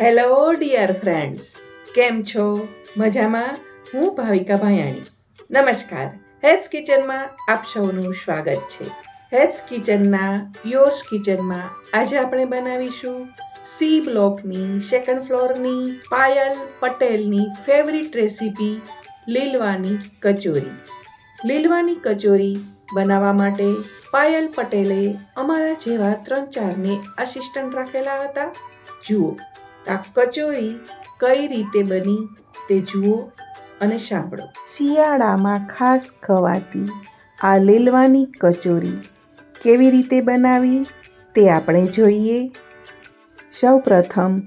Hello dear friends કેમ છો? મજામાં? હું ભાવિકા ભાયાણી. નમસ્કાર. હેલ્થ કિચનમાં આપ સૌનું સ્વાગત છે. હેલ્થ કિચનના યોર્સ કિચનમાં આજે આપણે બનાવીશું સી બ્લોકની સેકન્ડ ફ્લોરની પાયલ પટેલની ફેવરિટ રેસીપી લીલવાની કચોરી. લીલવાની કચોરી બનાવવા માટે પાયલ પટેલે અમારા જેવા ત્રણ ચારને આસિસ્ટન્ટ રાખેલા હતા. જુઓ આ કચોરી કઈ રીતે બની તે જુઓ અને સાંભળો. શિયાળામાં ખાસ ખવાતી આ લીલવાની કચોરી કેવી રીતે બનાવી તે આપણે જોઈએ. સૌ પ્રથમ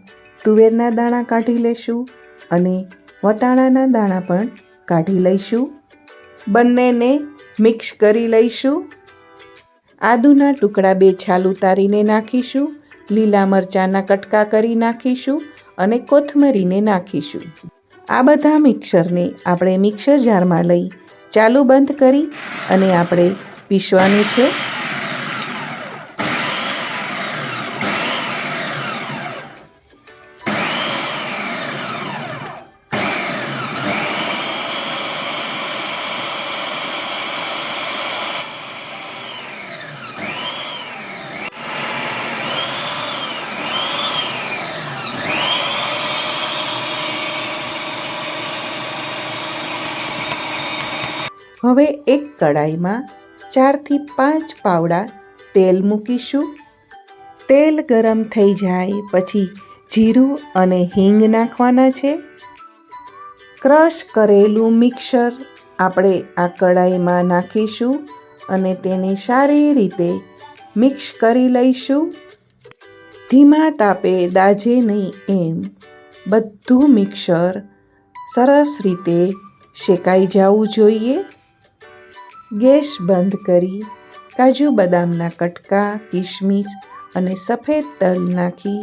તુવેરના દાણા કાઢી લઈશું અને વટાણાના દાણા પણ કાઢી લઈશું. બંનેને મિક્સ કરી લઈશું. આદુના ટુકડા બે છાલ ઉતારીને નાખીશું. લીલા મરચાંના કટકા કરી નાખીશું અને કોથમરીને નાખીશું. આ બધા મિક્સરને આપણે મિક્સર જારમાં લઈ ચાલુ બંધ કરી અને આપણે પીસવાનું છે. હવે એક કડાઈમાં ચારથી પાંચ પાવડા તેલ મૂકીશું. તેલ ગરમ થઈ જાય પછી જીરું અને હિંગ નાખવાના છે. ક્રશ કરેલું મિક્સર આપણે આ કડાઈમાં નાખીશું અને તેને સારી રીતે મિક્સ કરી લઈશું. ધીમા તાપે દાજે નહીં એમ બધું મિક્સર સરસ રીતે શેકાઈ જવું જોઈએ. ગેસ બંધ કરી, કાજુ બદામના કટકા કિશમિશ અને સફેદ તલ નાખી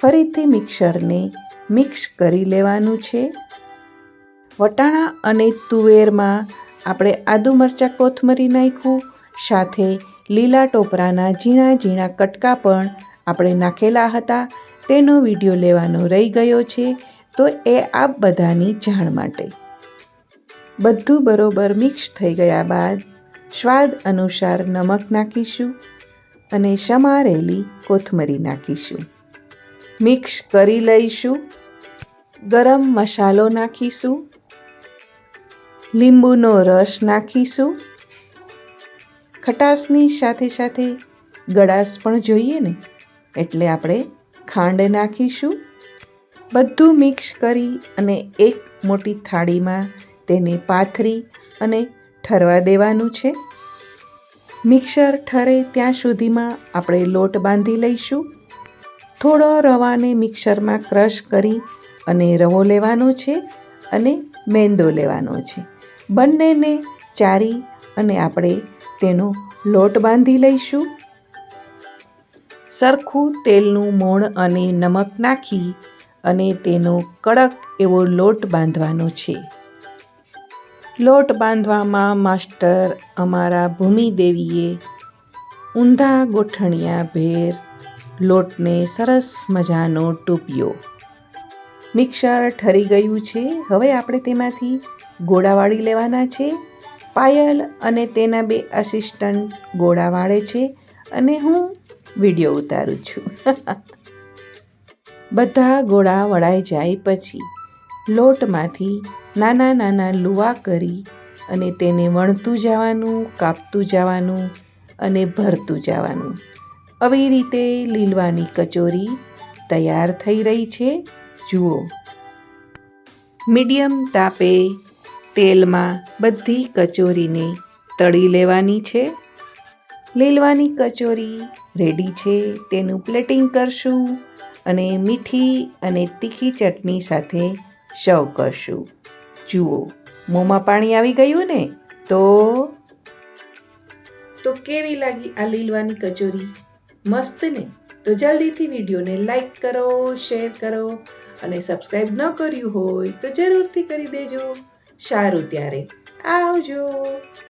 ફરીથી મિક્સરને મિક્સ કરી લેવાનું છે. વટાણા અને તુવેરમાં આપણે આદુ મરચાં કોથમરી નાખ્યું, સાથે લીલા ટોપરાના ઝીણા ઝીણા કટકા પણ આપણે નાખેલા હતા. તેનો વીડિયો લેવાનો રહી ગયો છે, તો એ આપ બધાની જાણ માટે. બધું બરોબર મિક્સ થઈ ગયા બાદ સ્વાદ અનુસાર નમક નાખીશું અને સમારેલી કોથમરી નાખીશું. મિક્સ કરી લઈશું. ગરમ મસાલો નાખીશું. લીંબુનો રસ નાખીશું. ખટાશની સાથે સાથે ગળાશ પણ જોઈએ ને, એટલે આપણે ખાંડ નાખીશું. બધું મિક્સ કરી અને એક મોટી થાળીમાં તેને પાથરી અને ઠરવા દેવાનું છે. મિક્સર ઠરે ત્યાં સુધીમાં આપણે લોટ બાંધી લઈશું. થોડો રવાને મિક્સરમાં ક્રશ કરી અને રવો લેવાનો છે અને મેંદો લેવાનો છે. બંનેને ચારી અને આપણે તેનો લોટ બાંધી લઈશું. સરખું તેલનું મોણ અને નમક નાખી અને તેનો કડક એવો લોટ બાંધવાનો છે. લોટ બાંધવામાં માસ્ટર અમારા ભૂમિદેવીએ ઊંધા ગોઠણિયા ભેર લોટને સરસ મજાનો ટૂપ્યો. મિક્સર ઠરી ગયું છે. હવે આપણે તેમાંથી ગોળા વાળી લેવાના છે. પાયલ અને તેના બે આસિસ્ટન્ટ ગોળા વાળે છે અને હું વીડિયો ઉતારું છું. બધા ગોળા વળાઈ જાય પછી લોટમાંથી નાના નાના લુવા કરી અને તેને વણતું જવાનું, કાપતું જવાનું અને ભરતું જવાનું. આવી રીતે લીલવાની કચોરી તૈયાર થઈ રહી છે. જુઓ. મીડિયમ તાપે તેલમાં બધી કચોરીને તળી લેવાની છે. લીલવાની કચોરી રેડી છે. તેનું પ્લેટિંગ કરશું અને મીઠી અને તીખી ચટણી સાથે સર્વ કરશું. જુઓ, મોંમાં પાણી આવી ગયું ને? તો? તો કેવી લાગી આ લીલવાની કચોરી? મસ્ત ને? તો જલ્દીથી વિડીયોને લાઈક કરો, શેર કરો અને સબસ્ક્રાઈબ ન કર્યું હોય તો જરૂરથી કરી દેજો. સારું ત્યારે. આવજો.